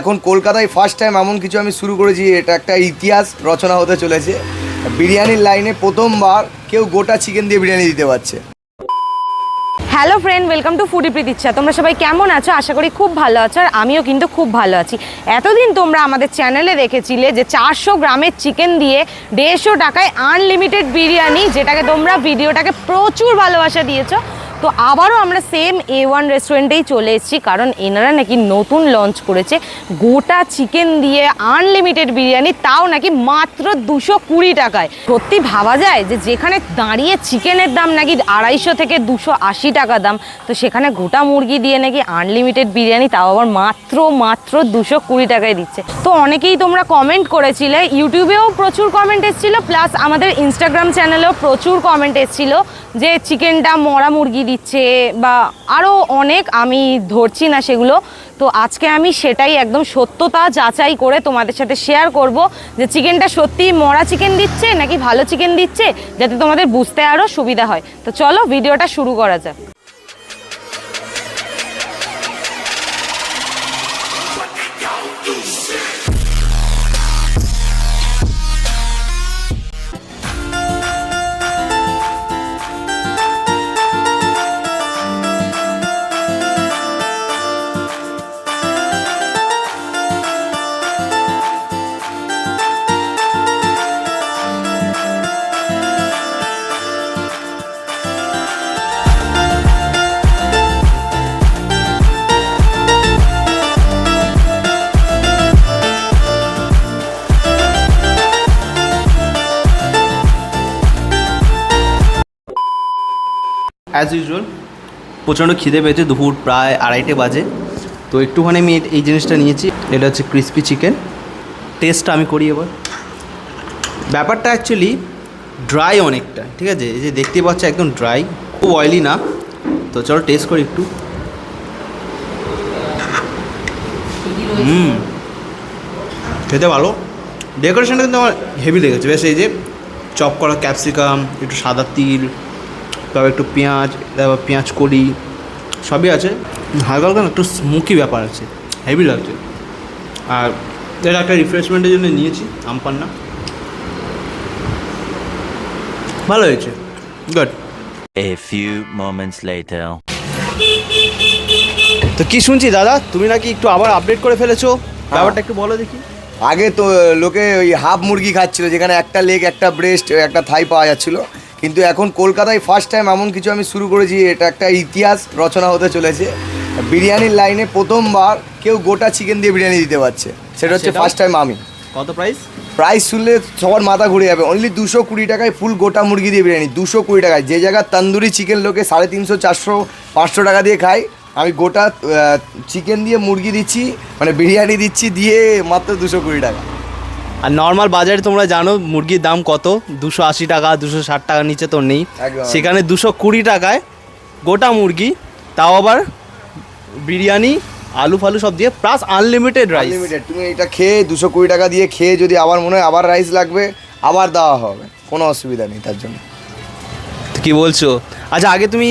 এখন কলকাতায় first time এমন কিছু আমি শুরু করেছি, এটা একটা ইতিহাস রচনা হতে চলেছে। বিরিয়ানির লাইনে প্রথমবার কেউ গোটা চিকেন দিয়ে বিরিয়ানি দিতে পারছে। Hello friend welcome to foodie Preetichha তোমরা সবাই কেমন আছো? আশা করি খুব ভালো আছো আর আমিও কিন্তু খুব ভালো আছি। এতদিন তোমরা আমাদের চ্যানেলে দেখেছিলে যে চারশো গ্রামের চিকেন দিয়ে দেড়শো টাকায় আনলিমিটেড বিরিয়ানি, যেটাকে তোমরা ভিডিওটাকে প্রচুর ভালোবাসা দিয়েছ। তো আবারও আমরা সেম এ ওয়ান রেস্টুরেন্টেই চলে এসেছি, কারণ এনারা নাকি নতুন লঞ্চ করেছে। গোটা চিকেন দিয়ে আনলিমিটেড বিরিয়ানি, তাও নাকি মাত্র দুশো কুড়ি টাকায়। সত্যি ভাবা যায় যে যেখানে দাঁড়িয়ে চিকেনের দাম নাকি আড়াইশো থেকে দুশো আশি টাকা দাম, তো সেখানে গোটা মুরগি দিয়ে নাকি আনলিমিটেড বিরিয়ানি, তাও আবার মাত্র মাত্র দুশো কুড়ি টাকায় দিচ্ছে। তো অনেকেই তোমরা কমেন্ট করেছিলে ইউটিউবেও প্রচুর কমেন্ট এসেছিল প্লাস আমাদের ইনস্টাগ্রাম চ্যানেলেও প্রচুর কমেন্ট এসেছিল যে চিকেনটা মরা মুরগি দিচ্ছে বা আরও অনেক আমি ধরছি না সেগুলো। তো আজকে আমি সেটাই একদম সত্যতা যাচাই করে তোমাদের সাথে শেয়ার করব যে চিকেনটা সত্যি মরা চিকেন দিচ্ছে নাকি ভালো চিকেন দিচ্ছে, যাতে তোমাদের বুঝতে আরও সুবিধা হয়। তো চলো ভিডিওটা শুরু করা যাক। অ্যাজ ইউজুয়াল প্রচণ্ড খিদে পেয়েছে, দুপুর প্রায় আড়াইটে বাজে। তো একটুখানি আমি এই- জিনিসটা নিয়েছি, এটা হচ্ছে ক্রিসপি চিকেন টেস্টটা আমি করি এবার। ব্যাপারটা অ্যাকচুয়ালি ড্রাই অনেকটা, ঠিক আছে? এই যে দেখতে পাচ্ছ একদম ড্রাই খুব অয়েলি না। তো চলো টেস্ট করি একটু। হুম। খেতে ভালো। ডেকোরেশনটা কিন্তু আমার হেভি লেগেছে। বেশ এই যে চপ করা ক্যাপসিকাম একটু সাদা তিল তারপর একটু পেঁয়াজ তারপর পেঁয়াজ কলি সবই আছে। হালকা হালকা একটু স্মোকি ব্যাপার আছে হেভি লাগছে। আর এটা একটা রিফ্রেশমেন্টের জন্য নিয়েছি আমপান্না। ভালো হয়েছে good A few moments later. তো কি শুনছি দাদা? তুমি নাকি একটু আবার আপডেট করে ফেলেছো? ব্যাপারটা একটু বলো দেখি। আগে তো লোকে ওই হাফ মুরগি খাচ্ছিল যেখানে একটা লেগ একটা ব্রেস্ট একটা থাই পাওয়া যাচ্ছিল। কিন্তু এখন কলকাতায় ফার্স্ট টাইম এমন কিছু আমি শুরু করেছি এটা একটা ইতিহাস রচনা হতে চলেছে। বিরিয়ানির লাইনে প্রথমবার কেউ গোটা চিকেন দিয়ে বিরিয়ানি দিতে পারছে। সেটা হচ্ছে ফার্স্ট টাইম আমি। কত প্রাইস প্রাইস শুনলে সবার মাথা ঘুরে যাবে। অনলি দুশো কুড়ি টাকায় ফুল গোটা মুরগি দিয়ে বিরিয়ানি দুশো কুড়ি টাকায়। যে জায়গায় তন্দুরি চিকেন লোকে সাড়ে তিনশো চারশো পাঁচশো টাকা দিয়ে খায় আমি গোটা চিকেন দিয়ে মুরগি দিচ্ছি মানে বিরিয়ানি দিচ্ছি দিয়ে মাত্র দুশো কুড়ি টাকা। আর নর্মাল বাজারে তোমরা জানো মুরগির দাম কত? দুশো আশি টাকা দুশো ষাট টাকার নিচে তো নেই। সেখানে দুশো কুড়ি টাকায় গোটা মুরগি তাও আবার বিরিয়ানি আলু ফালু সব দিয়ে প্লাস আনলিমিটেড রাইস আনলিমিটেড তুমি এটা খেয়ে দুশো কুড়ি টাকা দিয়ে খেয়ে যদি আবার মনে হয় আবার রাইস লাগবে আবার দেওয়া হবে। কোনো অসুবিধা নেই তার জন্য। কি বলছো? আচ্ছা আগে তুমি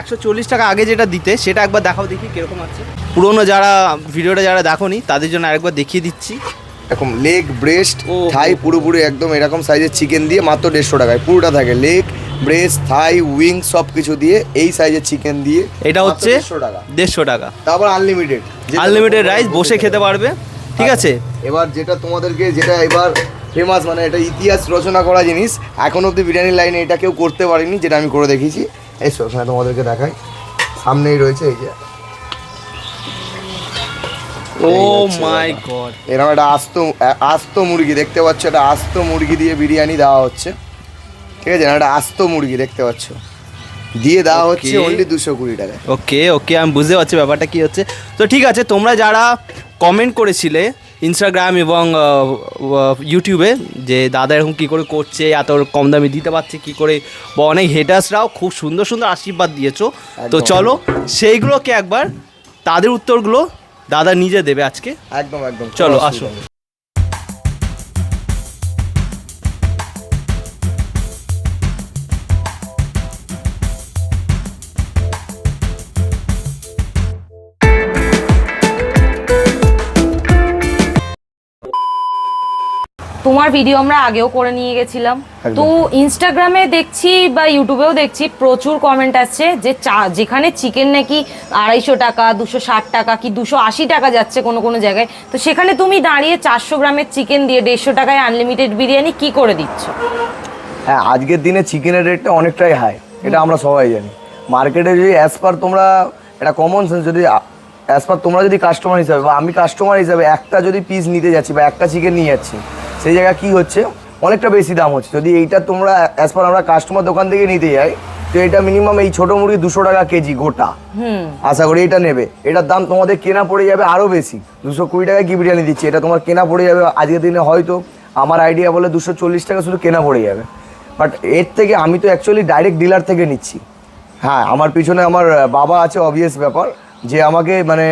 একশো চল্লিশ টাকা আগে যেটা দিতে সেটা একবার দেখাও দেখি কীরকম আছে। পুরোনো যারা ভিডিওটা যারা দেখোনি তাদের জন্য আরেকবার দেখিয়ে দিচ্ছি। এরকম লেগ ব্রেস্ট থাই পুরোপুরি একদম এরকম সাইজের চিকেন দিয়ে মাত্র দেড়শো টাকায়। পুরোটা থাকে লেগ ব্রেস্ট থাই উইং সব কিছু দিয়ে এই সাইজের চিকেন দিয়ে এটা হচ্ছে 150 টাকা। দেড়শো টাকা। তারপর আনলিমিটেড আনলিমিটেড রাইস বসে খেতে পারবে ঠিক আছে। এবার যেটা তোমাদেরকে যেটা এবার ফেমাস মানে এটা ইতিহাস রচনা করা জিনিস এখন অব্দি বিরিয়ানির লাইনে এটা কেউ করতে পারেনি যেটা আমি করে দেখিয়েছি। এসো ওখানে তোমাদেরকে দেখাই। সামনেই রয়েছে এই যে ও মাই। গড এরকম একটা আস্ত আস্ত মুরগি দেখতে পাচ্ছ? একটা আস্ত মুরগি দিয়ে বিরিয়ানি দেওয়া হচ্ছে। ঠিক আছে? একটা আস্ত মুরগি দেখতে পাচ্ছ? দিয়ে দেওয়া হচ্ছে. অনলি দুশো কুড়ি টাকায়। ওকে ওকে আমি বুঝতে পারছি ব্যাপারটা কি হচ্ছে। তো ঠিক আছে তোমরা যারা কমেন্ট করেছিলে ইনস্টাগ্রাম এবং ইউটিউবে যে দাদা এরকম কী করে করছে এত কম দামে দিতে পারছে কী করে বা অনেক হেটার্সরাও খুব সুন্দর সুন্দর আশীর্বাদ দিয়েছ। তো। চলো সেইগুলোকে একবার তাদের উত্তরগুলো দাদা নিজে দেবে আজকে একদম একদম চলো, আসুন আসো। তোমার ভিডিও আমরা আগেও করে নিয়ে গেছিলাম। তো ইনস্টাগ্রামে দেখছি বা ইউটিউবেও দেখছি প্রচুর কমেন্ট আসছে যে চা যেখানে চিকেন নাকি আড়াইশো টাকা দুশো ষাট টাকা কি দুশো আশি টাকা যাচ্ছে কোনো কোনো জায়গায়। তো সেখানে তুমি দাঁড়িয়ে চারশো গ্রামের চিকেন দিয়ে দেড়শো টাকায় আনলিমিটেড বিরিয়ানি কি করে দিচ্ছ? হ্যাঁ আজকের দিনে চিকেনের রেটটা অনেকটাই হাই এটা আমরা সবাই জানি। মার্কেটে যদি অ্যাজ পার তোমরা এটা কমন সেন্স যদি অ্যাজ পার তোমরা যদি কাস্টমার হিসাবে বা আমি কাস্টমার হিসাবে একটা যদি পিস নিতে যাচ্ছি বা একটা চিকেন নিয়ে যাচ্ছি সেই জায়গায় কী হচ্ছে? অনেকটা বেশি দাম হচ্ছে। যদি এইটা তোমরা অ্যাজ পার আমরা কাস্টমার দোকান থেকে নিতে যাই তো এটা মিনিমাম এই ছোটো মুরগি দুশো টাকা কেজি গোটা। হুম। আশা করি এটা নেবে। এটার দাম তোমাদের কেনা পড়ে যাবে আরও বেশি। দুশো কুড়ি টাকায় কি বিরিয়ানি দিচ্ছে? এটা তোমার কেনা পড়ে যাবে আজকের দিনে হয়তো। আমার আইডিয়া বলে দুশো চল্লিশ টাকা শুধু কেনা পড়ে যাবে। বাট এর থেকে আমি তো অ্যাকচুয়ালি ডাইরেক্ট ডিলার থেকে নিচ্ছি। হ্যাঁ আমার পিছনে আমার বাবা আছে অবভিয়াস ব্যাপার। যে আমাকে মানে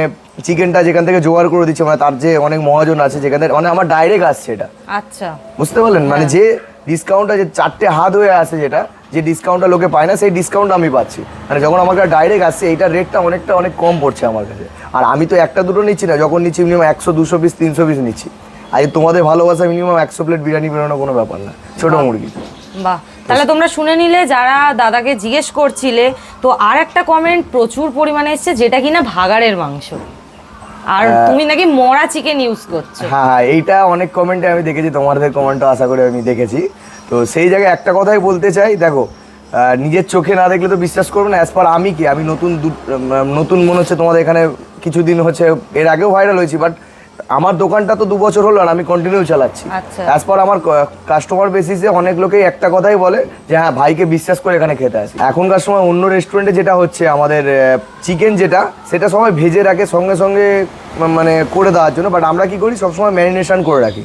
চিকেনটা যেখান থেকে জোগাড় করে দিচ্ছে মানে তার যে অনেক মহাজন আছে যেখান থেকে মানে আমার ডাইরেক্ট আসছে এটা। আচ্ছা। বুঝতে পারলেন? মানে যে ডিসকাউন্টটা যে চারটে হাত হয়ে আছে যেটা যে ডিসকাউন্টটা লোকে পায় না সেই ডিসকাউন্ট আমি পাচ্ছি। মানে যখন আমার কাছে ডাইরেক্ট আসছে এইটার রেটটা অনেকটা অনেক কম পড়ছে আমার কাছে। আর আমি তো একটা দুটো নিচ্ছি না যখন নিচ্ছি মিনিমাম একশো দুশো পিস তিনশো পিস নিচ্ছি। আর এই তোমাদের ভালোবাসা মিনিমাম একশো প্লেট বিরিয়ানি বেরোনো কোনো ব্যাপার না ছোটো মুরগি। বাহ। তাহলে তোমরা শুনে নিলে যারা দাদাকে জিজ্ঞেস করছিলে তো আর একটা কমেন্ট প্রচুর পরিমাণে এসছে যেটা কিনা ভাগাড়ের মাংস। আর তুমি নাকি মরা চিকেন ইউজ করছ। হ্যাঁ হ্যাঁ এইটা অনেক কমেন্টে আমি দেখেছি তোমাদের কমেন্টও আশা করি আমি দেখেছি। তো সেই জায়গায় একটা কথাই বলতে চাই দেখো নিজের চোখে না দেখলে তো বিশ্বাস করবে না অ্যাজ পার আমি কি আমি নতুন নতুন মনে হচ্ছে তোমাদের এখানে কিছুদিন হচ্ছে এর আগেও ভাইরাল হয়েছি বাট আমার দোকানটা তো দু বছর হলো আর আমি কন্টিনিউ চালাচ্ছি। আচ্ছা। অ্যাজ পার আমার কাস্টমার বেসিসে অনেক লোকেই একটা কথাই বলে যে হ্যাঁ ভাইকে বিশ্বাস করে এখানে খেতে আসি। এখনকার সময় অন্য রেস্টুরেন্টে যেটা হচ্ছে আমাদের চিকেন যেটা সেটা সবাই ভেজে রাখে সঙ্গে সঙ্গে মানে করে দেওয়ার জন্য। বাট আমরা কি করি সবসময় ম্যারিনেশন করে রাখি।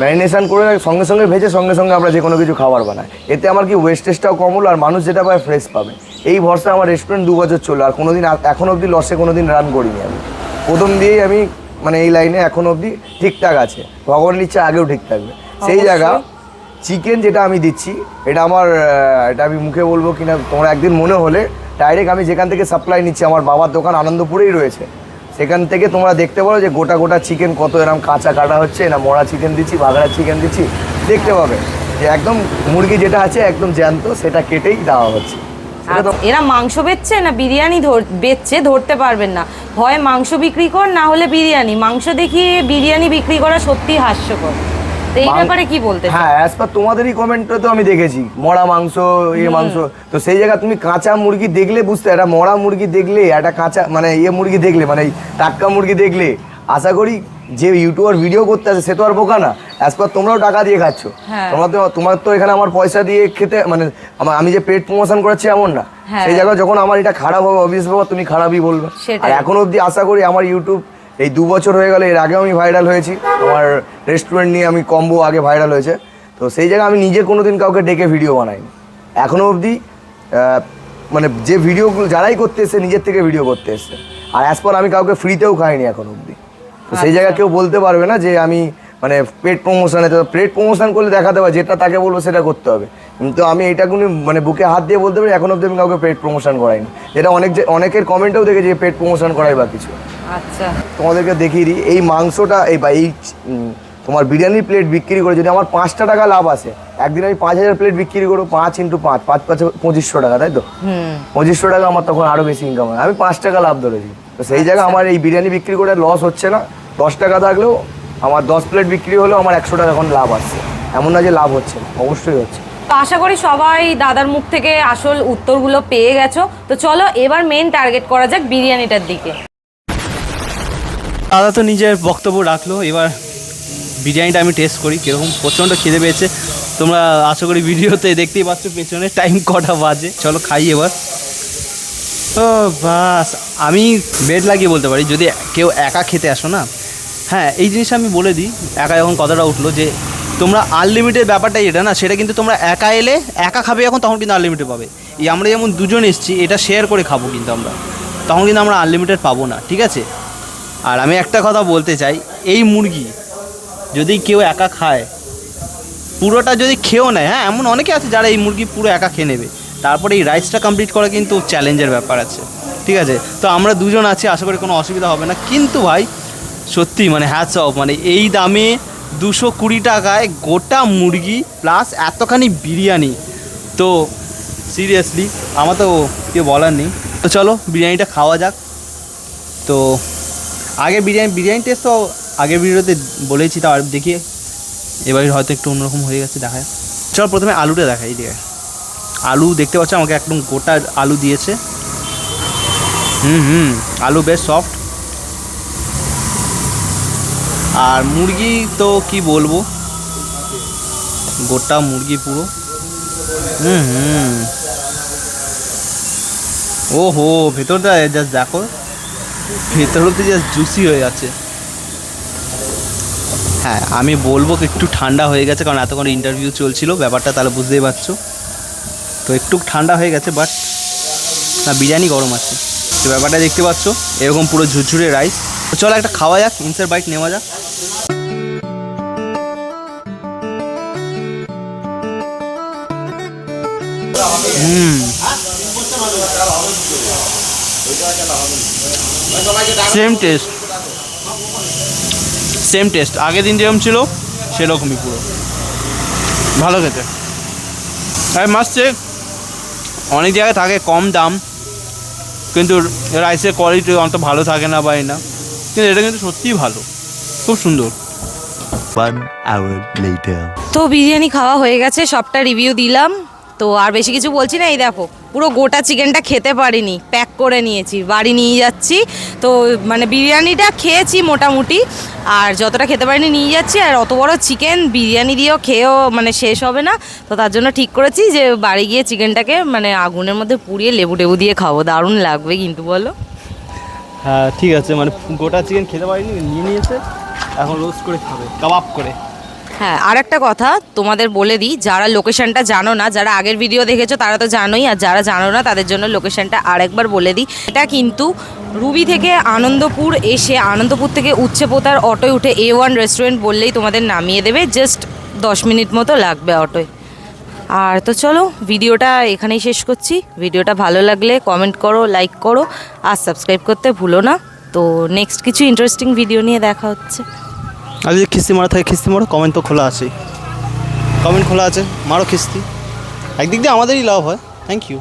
ম্যারিনেশন করে রাখি সঙ্গে সঙ্গে ভেজে সঙ্গে সঙ্গে আমরা যে কোনো কিছু খাবার বানাই। এতে আমার কি ওয়েস্টেজটাও কম হলো আর মানুষ যেটা পায় ফ্রেশ পাবে। এই ভরসা আমার রেস্টুরেন্ট দু বছর চলল আর কোনোদিন এখন অবধি লসে কোনো দিন রান করিনি আমি। প্রথম দিয়েই আমি মানে এই লাইনে এখন অবধি ঠিকঠাক আছে। ভগবান ইচ্ছা আগেও ঠিক থাকবে। সেই জায়গা চিকেন যেটা আমি দিচ্ছি এটা আমার এটা আমি মুখে বলব কিনা তোমরা একদিন মনে হলে ডাইরেক্ট আমি যেখান থেকে সাপ্লাই নিচ্ছি আমার বাবার দোকান আনন্দপুরেই রয়েছে। সেখান থেকে তোমরা দেখতে পারো যে গোটা গোটা চিকেন কত এরকম কাঁচা কাটা হচ্ছে না মরা চিকেন দিচ্ছি বাগড়া চিকেন দিচ্ছি দেখতে পাবে। যে একদম মুরগি যেটা আছে একদম জ্যান্ত সেটা কেটেই দেওয়া হচ্ছে। এরা মাংস বেচছে না বিরিয়ানি বেচছে ধরতে পারবেন না। হয় মাংস বিক্রি কর না হলে বিরিয়ানি। মাংস দেখিয়ে বিরিয়ানি বিক্রি করা সত্যি হাস্যকর। এই ব্যাপারে কি বলতে হ্যাঁ অ্যাজ পার তোমাদেরই কমেন্টে তো আমি দেখেছি। মরা মাংস ইয়ে মাংস। তো সেই জায়গা তুমি কাঁচা মুরগি দেখলে বুঝতে একটা মরা মুরগি দেখলে একটা কাঁচা মানে ইয়ে মুরগি দেখলে মানে টাটকা মুরগি দেখলে আশা করি যে ইউটিউবার ভিডিও করতে আসে সে তো আর বোকা না। অ্যাজ পার তোমরাও টাকা দিয়ে খাচ্ছ। হ্যাঁ। তোমরা তো তোমার তো এখানে আমার পয়সা দিয়ে খেতে মানে আমার আমি যে পেট প্রমোশন করাচ্ছি এমন না। হ্যাঁ। সেই জায়গায় যখন আমার এটা খারাপ হবে অবভিয়াস বাবা তুমি খারাপই বলবে। আর এখন অবধি আশা করি আমার ইউটিউব এই দু বছর হয়ে গেলে এর আগেও আমি ভাইরাল হয়েছি। আমার রেস্টুরেন্ট নিয়ে আমি কম্বো আগে ভাইরাল হয়েছে। তো সেই জায়গায় আমি নিজে কোনোদিন কাউকে ডেকে ভিডিও বানাইনি। এখনও অবধি মানে যে ভিডিওগুলো যারাই করতে এসছে নিজের থেকে ভিডিও করতে এসছে। আর অ্যাজ পর আমি কাউকে ফ্রিতেও খাইনি এখন অবধি। সেই জায়গায় কেউ বলতে পারবে না যে আমি মানে পেট প্রমোশনে তো পেট প্রমোশন করলে দেখাতে হবে যেটা তাকে বলব সেটা করতে হবে। কিন্তু আমি এটা কোনো মানে বুকে হাত দিয়ে বলতে পারি এখন অবধি আমি কাউকে পেট প্রমোশন করাইনি। এটা অনেক যে অনেকের কমেন্টেও দেখেছি যে পেট প্রমোশন করাই বা কিছু। আচ্ছা। তোমাদেরকে দেখিয়ে দিই এই মাংসটা এই বা এই তোমার বিরিয়ানির প্লেট বিক্রি করে যদি আমার পাঁচটা টাকা লাভ আসে একদিন আমি পাঁচ হাজার প্লেট বিক্রি করব পাঁচ ইন্টু পাঁচ পাঁচ পাঁচে পঁচিশশো টাকা তাই তো? পঁচিশশো টাকা আমার তখন আরও বেশি ইনকাম হয় আমি পাঁচ টাকা লাভ ধরেছি। তো সেই জায়গায় আমার এই বিরিয়ানি বিক্রি করে লস হচ্ছে না দশ টাকা থাকলেও আমার দশ প্লেট বিক্রি হলেও আমার একশো টাকা এখন লাভ আসছে এমন না যে লাভ হচ্ছে অবশ্যই হচ্ছে। তো আশা করি সবাই দাদার মুখ থেকে আসল উত্তরগুলো পেয়ে গেছো। তো চলো এবার মেন টার্গেট করা যাক বিরিয়ানিটার দিকে। দাদা তো নিজের বক্তব্য রাখল এবার বিরিয়ানিটা আমি টেস্ট করি কীরকম প্রচণ্ড খিদে পেয়েছে। তোমরা আশা করি ভিডিওতে দেখতেই পাচ্ছ পেছনে টাইম কটা বাজে। চলো খাই এবার। ও বাস আমি বেড লাগিয়ে বলতে পারি যদি কেউ একা খেতে আসো না হ্যাঁ এই জিনিসটা আমি বলে দিই। একা যখন কথাটা উঠল যে তোমরা আনলিমিটেড ব্যাপারটাই এটা না, সেটা কিন্তু তোমরা একা এলে, একা খাবে এখন, তখন কিন্তু আনলিমিটেড পাবে। এই আমরা যেমন দুজন এসেছি, এটা শেয়ার করে খাব কিন্তু আমরা। তখন কিন্তু আমরা আনলিমিটেড পাবো না, ঠিক আছে? আর আমি একটা কথা বলতে চাই, এই মুরগি যদি কেউ একা খায়, পুরোটা যদি খেয়েও নেয় হ্যাঁ এমন অনেকে আছে যারা এই মুরগি পুরো একা খেয়ে নেবে। তারপরে এই রাইসটা কমপ্লিট করা কিন্তু চ্যালেঞ্জের ব্যাপার আছে, ঠিক আছে? তো আমরা দুজন আছি, আশা করি কোনো অসুবিধা হবে না। কিন্তু ভাই সত্যি মানে হ্যাটস অফ মানে এই দামে দুশো কুড়ি টাকায় গোটা মুরগি প্লাস এতখানি বিরিয়ানি। তো সিরিয়াসলি আমার তো কেউ বলার নেই। তো চলো, বিরিয়ানিটা খাওয়া যাক। তো আগে বিরিয়ানি বিরিয়ানি টেস্ট তো আগের ভিডিওতে বলেছি তো আর দেখি। এবার হয়তো একটু অন্যরকম হয়ে গেছে, দেখা যাক। চল, প্রথমে আলুটা দেখাই দিয়ে আলু দেখতে পাচ্ছ, আমাকে একদম গোটা আলু দিয়েছে। হুম হুম, আলু বেশ সফট আর মুরগি তো কি বলব? গোটা মুরগি পুরো। হুম হুম। ও হো ভেতরটা জাস্ট দেখো। ভেতরতে জাস্ট জুসি হয়ে যাচ্ছে। হ্যাঁ আমি বলব একটু ঠান্ডা হয়ে গেছে, কারণ এতক্ষণ ইন্টারভিউ চলছিল, ব্যাপারটা তাহলে বুঝতেই পারছ। তো একটু ঠান্ডা হয়ে গেছে বাট না, বিরিয়ানি গরম আছে। তো ব্যাপারটা দেখতে পাচ্ছ, এরকম পুরো ঝুরঝুরে রাইস চলো একটা খাওয়া যাক ইনসার বাইট নেওয়া যাক। সেম টেস্ট সেম টেস্ট আগের দিন যেরকম ছিল সেরকমই পুরো। ভালো খেতে। আর মাসছে অনেক জায়গায় থাকে কম দাম কিন্তু রাইসের কোয়ালিটি অত ভালো থাকে না বা না। কিন্তু এটা কিন্তু সত্যিই ভালো। খুব সুন্দর। One hour later. তো বিরিয়ানি খাওয়া হয়ে গেছে সবটা রিভিউ দিলাম। তো আর বেশি কিছু বলছি না, এই দেখো, পুরো গোটা চিকেনটা খেতে পারিনি, প্যাক করে নিয়েছি, বাড়ি নিয়ে যাচ্ছি। তো মানে বিরিয়ানিটা খেয়েছি মোটামুটি, আর যতটা খেতে পারিনি নিয়ে যাচ্ছি, আর অত বড় চিকেন বিরিয়ানি দিয়েও খেয়েও মানে শেষ হবে না। তো তার জন্য ঠিক করেছি যে বাড়ি গিয়ে চিকেনটাকে মানে আগুনের মধ্যে পুড়িয়ে লেবু টেবু দিয়ে খাব। দারুণ লাগবে কিন্তু বলো। হ্যাঁ ঠিক আছে মানে গোটা চিকেন খেতে পারিনি, নিয়ে নিয়েছে, এখন রোস্ট করে খাবে কাবাব করে। হ্যাঁ আর একটা কথা তোমাদের বলে দিই, যারা লোকেশনটা জানো না, যারা আগের ভিডিও দেখেছ, তারা তো জানোই, আর যারা জানো না, তাদের জন্য লোকেশনটা আরেকবার বলে দিই। এটা কিন্তু রুবি থেকে আনন্দপুর এসে, আনন্দপুর থেকে উচ্ছে পোতার অটোয় উঠে এ ওয়ান রেস্টুরেন্ট বললেই তোমাদের নামিয়ে দেবে জাস্ট দশ মিনিট মতো লাগবে অটোয়। আর তো চলো ভিডিওটা এখানেই শেষ করছি। ভিডিওটা ভালো লাগলে কমেন্ট করো লাইক করো, আর সাবস্ক্রাইব করতে ভুলো না। তো নেক্সট কিছু ইন্টারেস্টিং ভিডিও নিয়ে দেখা হচ্ছে। আর যদি খিস্তি মারা থাকে খিস্তি মারো কমেন্ট তো খোলা আছে কমেন্ট খোলা আছে, মারো খিস্তি একদিক দিয়ে আমাদেরই লাভ হয়। Thank you